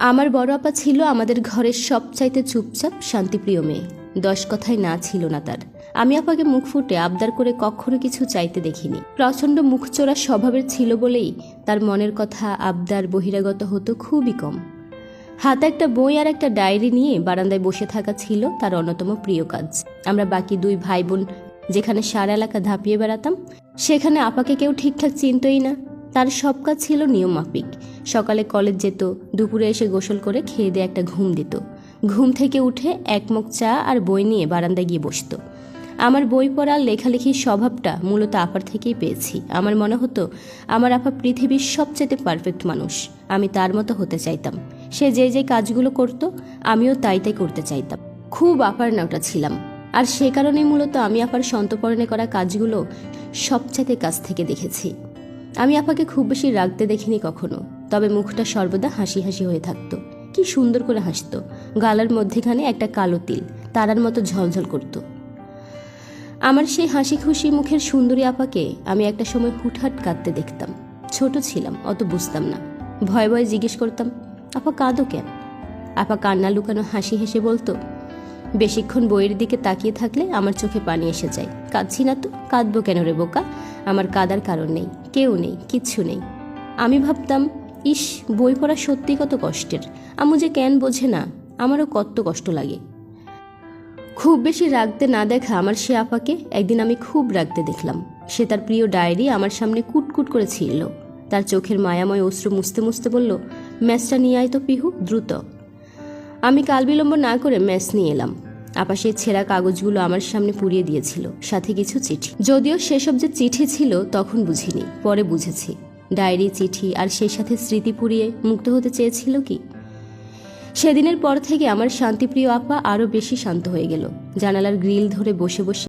আমার বড় আপা ছিল আমাদের ঘরের সবচাইতে চুপচাপ, শান্তিপ্রিয় মেয়ে। দশ কথায় না ছিল না তার। আমি আপাকে মুখ ফুটে আবদার করে কখনো কিছু চাইতে দেখিনি। প্রচণ্ড মুখচোরা স্বভাবের ছিল বলেই তার মনের কথা আবদার বহিরাগত হতো খুবই কম। হাতে একটা বই আর একটা ডায়েরি নিয়ে বারান্দায় বসে থাকা ছিল তার অন্যতম প্রিয় কাজ। আমরা বাকি দুই ভাই বোন যেখানে সারা এলাকা ধাপিয়ে বেড়াতাম, সেখানে আপাকে কেউ ঠিকঠাক চিনতই না। তার সব কাজ ছিল নিয়ম মাফিক সকালে কলেজ যেত, দুপুরে এসে গোসল করে খেয়ে দিয়ে একটা ঘুম দিত। ঘুম থেকে উঠে একমুখ চা আর বই নিয়ে বারান্দায় গিয়ে বসতো। আমার বই পড়ার লেখালেখির স্বভাবটা মূলত আপার থেকেই পেয়েছি। আমার মনে হতো, আমার আপা পৃথিবীর সবচেয়ে পারফেক্ট মানুষ। আমি তার মতো হতে চাইতাম। সে যে যে কাজগুলো করতো, আমিও তাই তাই করতে চাইতাম। খুব আপার নাওটা ছিলাম। আর সে কারণেই মূলত আমি আপার সন্তপরণে করা কাজগুলো সবচাইতে কাছ থেকে দেখেছি। আমি আপাকে খুব বেশি রাগতে দেখিনি কখনো, তবে মুখটা সর্বদা হাসি হাসি হয়ে থাকতো। কি সুন্দর করে হাসতো। গালার মধ্যেখানে একটা কালো তিল, তারার মতো ঝলঝল করতো। আমার সেই হাসি খুশি মুখের সুন্দরী আপাকে আমি একটা সময় হুটহাট কাঁদতে দেখতাম। ছোট ছিলাম, অত বুঝতাম না। ভয়ে ভয়ে জিজ্ঞেস করতাম, আপা, কাঁদো কেন? আপা কান্না লুকানো হাসি হেসে বলতো, বেশিক্ষণ বইয়ের দিকে তাকিয়ে থাকলে আমার চোখে পানি এসে যায়। কাঁদছি না তো? কাঁদবো কেন রে বোকা? আমার কাদার কারণ নেই। কেউ নেই, কিচ্ছু নেই। আমি ভাবতাম, ইস, বই পড়া সত্যি কত কষ্টের। আমু যে কেন বোঝে না, আমারও কত কষ্ট লাগে। খুব বেশি রাগতে না দেখা আমার সে আপাকে, একদিন আমি খুব রাগতে দেখলাম। সে তার প্রিয় ডায়েরি আমার সামনে কুটকুট করে ছিঁড়ল। তার চোখের মায়াময় অশ্রু মুছতে মুছতে বলল, ম্যাচটা নিয়ে আয় তো পিহু, দ্রুত। আমি কাল বিলম্ব না করে ম্যাচ নিয়ে এলাম। আপা সেই ছেঁড়া কাগজগুলো আমার সামনে পুড়িয়ে দিয়েছিল, সাথে কিছু চিঠি। যদিও সেসব যে চিঠি ছিল তখন বুঝিনি, পরে বুঝেছি। ডায়েরি, চিঠি আর সেই সাথে স্মৃতি পুড়িয়ে মুক্ত হতে চেয়েছিল কি? সেদিনের পর থেকে আমার শান্তিপ্রিয় আপা আরও বেশি শান্ত হয়ে গেল। জানালার গ্রিল ধরে বসে বসে